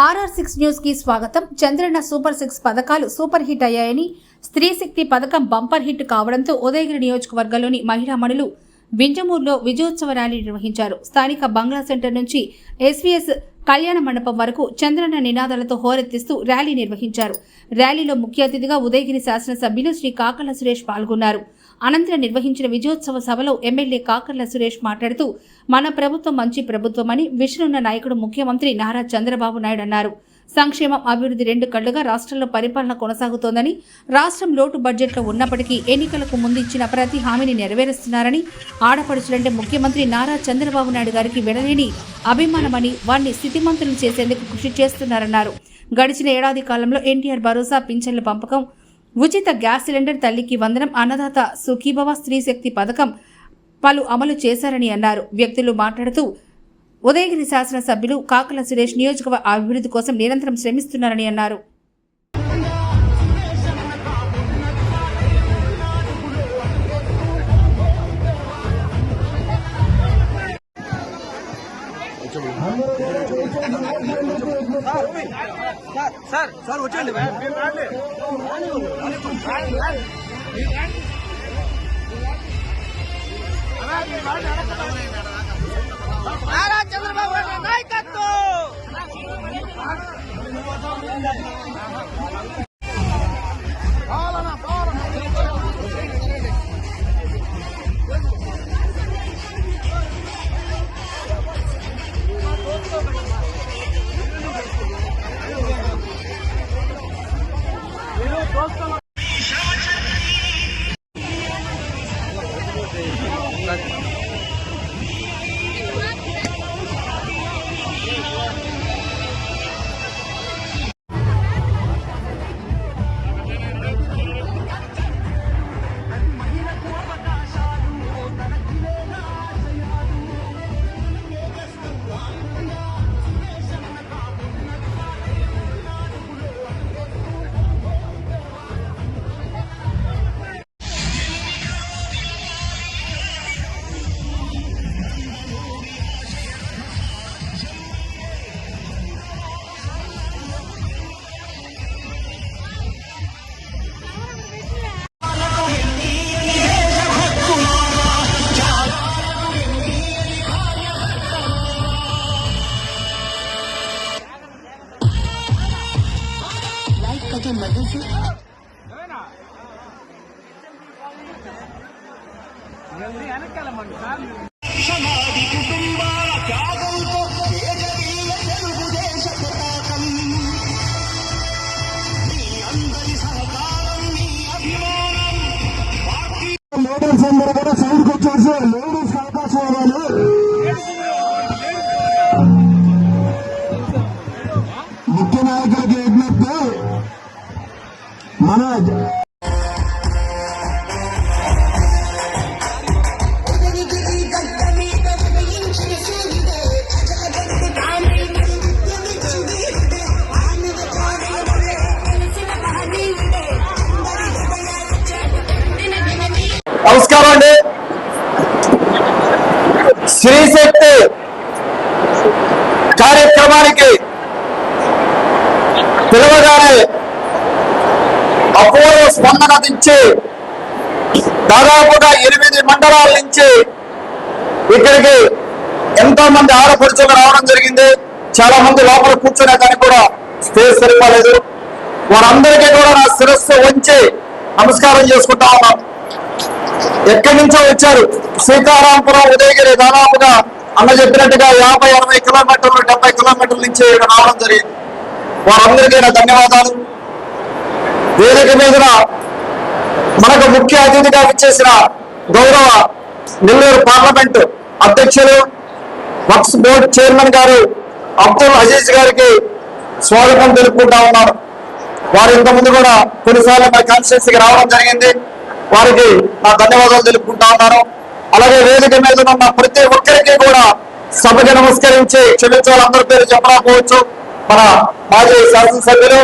RR six న్యూస్కి స్వాగతం. Chandranna super six పథకాలు సూపర్ హిట్ అయ్యాయని స్త్రీ శక్తి పథకం బంపర్ హిట్ కావడంతో ఉదయగిరి నియోజకవర్గంలోని మహిళామణులు వింజమూరులో విజయోత్సవ ర్యాలీ నిర్వహించారు. స్థానిక బంగ్లా సెంటర్ నుంచి ఎస్వీఎస్ కళ్యాణ మండపం వరకు చంద్రన్న నినాదాలతో హోరెత్తిస్తూ ర్యాలీ నిర్వహించారు. ర్యాలీలో ముఖ్య అతిథిగా ఉదయగిరి శాసనసభ్యులు శ్రీ కాకల సురేష్ పాల్గొన్నారు. అనంతరం నిర్వహించిన విజయోత్సవ సభలో ఎమ్మెల్యే కాకర్ల సురేష్ మాట్లాడుతూ మన ప్రభుత్వం మంచి ప్రభుత్వమని విషనున్న నాయకుడు ముఖ్యమంత్రి నారా చంద్రబాబు నాయుడు అన్నారు. సంక్షేమం అభివృద్ధి రెండు కళ్ళుగా రాష్ట్రంలో పరిపాలన కొనసాగుతోందని రాష్ట్రం లోటు బడ్జెట్లో ఉన్నప్పటికీ ఎన్నికలకు ముందు ఇచ్చిన ప్రతి హామీని నెరవేరుస్తున్నారని ఆడపడుచులంటే ముఖ్యమంత్రి నారా చంద్రబాబు నాయుడు గారికి విడలేని అభిమానమని వారిని స్థితిమంతులు చేసేందుకు కృషి చేస్తున్నారన్నారు. గడిచిన ఏడాది కాలంలో ఎన్టీఆర్ భరోసా పింఛన్ల పంపకం ఉచిత గ్యాస్ సిలిండర్ తల్లికి వందనం అన్నదాత సుఖీభవ స్త్రీ శక్తి పథకం పలు అమలు చేశారని అన్నారు. వ్యక్తులు మాట్లాడుతూ ఉదయగిరి శాసనసభ్యులు కాకల సురేష్ నియోజకవర్గ అభివృద్ధి కోసం నిరంతరం శ్రమిస్తున్నారని అన్నారు. సార్ సార్ సార్ వచ్చేయండి నారా luck. లేడీస్ అందరూ కూడా సైడ్కి వచ్చేసి లేడీస్ అవకాశం ఇవ్వాలి ముఖ్య నాయకులకి విజ్ఞప్తి మన నమస్కారం అండి. శ్రీశక్తి కార్యక్రమానికి పిలవగానే అపూర్వ స్పందన నుంచి దాదాపుగా ఎనిమిది మండలాల నుంచి ఇక్కడికి ఎంతో మంది ఆడపడుచులు రావడం జరిగింది. చాలా మంది లోపల కూర్చునే దానికి కూడా స్పేస్ సరిపోలేదు. వారందరికీ కూడా నా శిరస్సు వంచి నమస్కారం చేసుకుంటా ఉన్నాను. ఎక్కడి నుంచో వచ్చారు? సీతారాంపురం ఉదయగిరి దాదాపుగా అన్న చెప్పినట్టుగా యాభై అరవై కిలోమీటర్లు డెబ్బై కిలోమీటర్ల నుంచి ఇక్కడ రావడం జరిగింది. వారందరికీ నా ధన్యవాదాలు. వేదిక మీద మనకు ముఖ్య అతిథిగా విచ్చేసిన గౌరవ నెల్లూరు పార్లమెంట్ అధ్యక్షులు వక్స్ బోర్డు చైర్మన్ గారు అబ్దుల్ అజీజ్ గారికి స్వాగతం తెలుపుకుంటా ఉన్నారు వారు ఇంతకుముందు కూడా కొన్నిసార్లు మా కాన్స్టిట్యూన్సీకి రావడం జరిగింది. వారికి నా ధన్యవాదాలు తెలుపుకుంటా ఉన్నాను. అలాగే వేదిక మీద ఉన్న ప్రతి ఒక్కరికి కూడా సభకి నమస్కరించి క్షమించాలందరి పేరు చెప్పకపోవచ్చు మన మాజీ శాసనసభ్యులు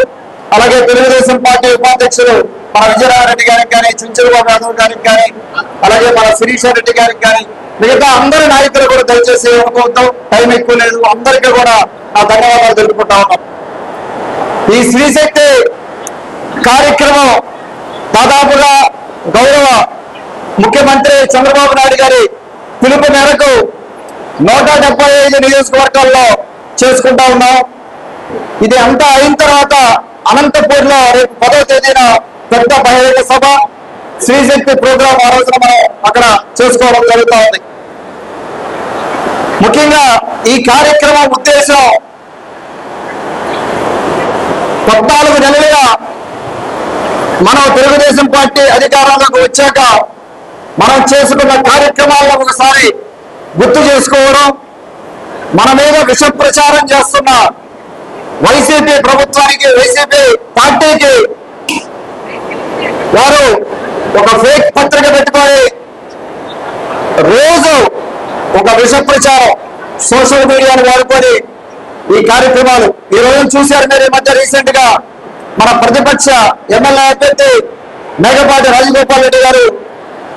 అలాగే తెలుగుదేశం పార్టీ ఉపాధ్యక్షులు మన విజయనారాయణ గారికి కానీ చించలబాబు యాదవ్ గారికి కానీ అలాగే మన శిరీష రెడ్డి గారికి కానీ మిగతా అందరి నాయకులు కూడా దయచేసి అనుకోవద్దాం టైం ఎక్కువ లేదు. అందరికీ కూడా నా ధన్యవాదాలు తెలుపుకుంటా ఉన్నాం ఈ శ్రీశక్తి కార్యక్రమం దాదాపుగా గౌరవ ముఖ్యమంత్రి చంద్రబాబు నాయుడు గారి పిలుపు మేరకు నూట డెబ్బై ఐదు నియోజకవర్గాల్లో చేసుకుంటా ఉన్నాం. ఇది అంతా అయిన తర్వాత అనంతపూర్లో రేపు పదవ తేదీన పెద్ద బహిరంగ సభ శ్రీశక్తి ప్రోగ్రాం ఆ రోజున మనం అక్కడ చేసుకోవడం జరుగుతూ ఉంది ముఖ్యంగా ఈ కార్యక్రమం ఉద్దేశం పద్నాలుగు నెలలుగా మనం తెలుగుదేశం పార్టీ అధికారంలోకి వచ్చాక మనం చేసుకున్న కార్యక్రమాలను ఒకసారి గుర్తు చేసుకోవడం మన మీద విష ప్రచారం చేస్తున్న వైసీపీ ప్రభుత్వానికి వైసీపీ పార్టీకి వారు ఒక ఫేక్ పత్రిక పెట్టుకొని రోజు ఒక విష ప్రచారం సోషల్ మీడియాను వాడుకొని ఈ కార్యక్రమాలు. ఈ రోజు చూశారు మీరు ఈ మధ్య రీసెంట్గా మన ప్రతిపక్ష ఎమ్మెల్యే అభ్యర్థి మేఘపాటి రాజగోపాల్ రెడ్డి గారు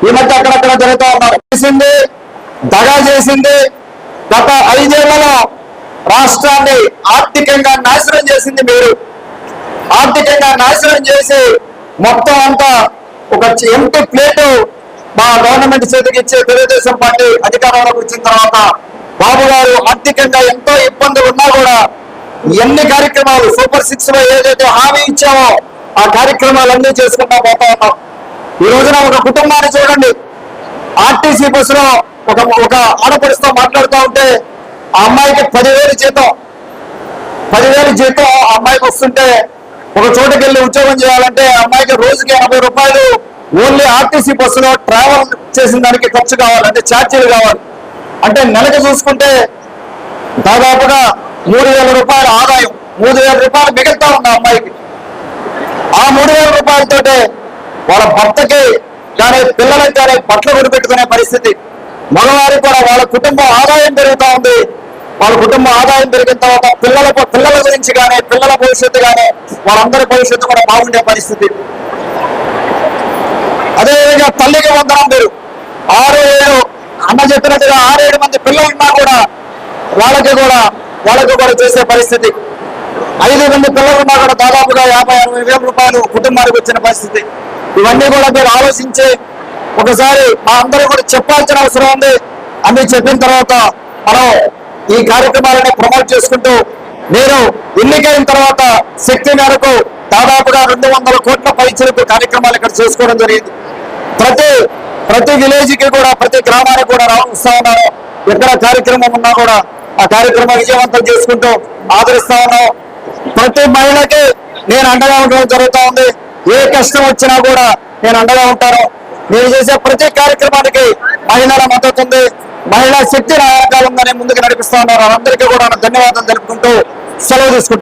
ఈ మధ్య అక్కడక్కడ జరుగుతూ ఉన్నారు. చేసింది దగా చేసింది గత ఐదేళ్ళలో రాష్ట్రాన్ని ఆర్థికంగా నాశనం చేసింది మీరు. ఆర్థికంగా నాశనం చేసి మొత్తం అంతా ఒక ఎంటీ ప్లేటు మా గవర్నమెంట్ చేతికి ఇచ్చే తెలుగుదేశం పార్టీ అధికారంలోకి వచ్చిన తర్వాత బాబు గారు ఆర్థికంగా ఎంతో ఇబ్బంది ఉన్నా కూడా ఎన్ని కార్యక్రమాలు సూపర్ సిక్స్లో ఏదైతే హామీ ఇచ్చామో ఆ కార్యక్రమాలన్నీ చేసుకుంటా పోతా ఉన్నాం. ఈ రోజున ఒక కుటుంబాన్ని చూడండి. ఆర్టీసీ బస్సులో ఒక ఒక ఆడపడుస్తూ మాట్లాడుతూ ఉంటే ఆ అమ్మాయికి పదివేలు జీతం. పదివేలు జీతం ఆ అమ్మాయికి వస్తుంటే ఒక చోటుకి వెళ్ళి ఉద్యోగం చేయాలంటే అమ్మాయికి రోజుకి ఎనభై రూపాయలు ఓన్లీ ఆర్టీసీ బస్సులో ట్రావెల్ చేసిన దానికి ఖర్చు కావాలి అంటే ఛార్జీలు కావాలి. అంటే నెలకు చూసుకుంటే దాదాపుగా మూడు వేల రూపాయల ఆదాయం మూడు వేల రూపాయలు మిగులుతా ఉంది అమ్మాయికి. ఆ మూడు వేల రూపాయలతోటే వాళ్ళ భర్తకి కానీ పిల్లలకి కానీ బట్టలు కొనిపెట్టుకునే పరిస్థితి. మగవారి కూడా వాళ్ళ కుటుంబ ఆదాయం పెరుగుతా ఉంది. వాళ్ళ కుటుంబ ఆదాయం పెరిగిన తర్వాత పిల్లల పిల్లల గురించి కానీ పిల్లల భవిష్యత్తు కానీ వాళ్ళందరి భవిష్యత్తు కూడా బాగుండే పరిస్థితి. అదేవిధంగా తల్లికి వందనం పేరు ఆరు ఏడు అన్న చెప్పినట్టుగా ఆరేడు మంది పిల్లలు ఉన్నా కూడా వాళ్ళకి కూడా వాళ్ళకు కూడా చేసే పరిస్థితి. ఐదు మంది పిల్లలు ఉన్నా కూడా దాదాపుగా యాభై అరవై వేల రూపాయలు కుటుంబానికి వచ్చిన పరిస్థితి. ఇవన్నీ కూడా మీరు ఆలోచించి ఒకసారి మా అందరూ కూడా చెప్పాల్సిన అవసరం ఉంది. అన్ని చెప్పిన తర్వాత మనం ఈ కార్యక్రమాలను ప్రమోట్ చేసుకుంటూ నేను ఎన్నికైన తర్వాత శక్తి మేరకు దాదాపుగా రెండు వందల కోట్ల పైచలకు కార్యక్రమాలు ఇక్కడ చేసుకోవడం జరిగింది. ప్రతి ప్రతి విలేజ్కి కూడా ప్రతి గ్రామానికి కూడా రావస్తా ఉన్నారు ఎక్కడ కార్యక్రమం ఉన్నా కూడా ఆ కార్యక్రమం విజయవంతం చేసుకుంటూ ఆదరిస్తా ఉన్నాం. ప్రతి మహిళకి నేను అండగా ఉండడం జరుగుతూ ఉంది. ఏ కష్టం వచ్చినా కూడా నేను అండగా ఉంటాను. నేను చేసే ప్రతి కార్యక్రమానికి మహిళల మద్దతు ఉంది. మహిళా శక్తి నా ముందుకు నడిపిస్తా ఉన్నారు. అందరికీ కూడా ధన్యవాదాలు తెలుపుకుంటూ సెలవు తీసుకుంటాను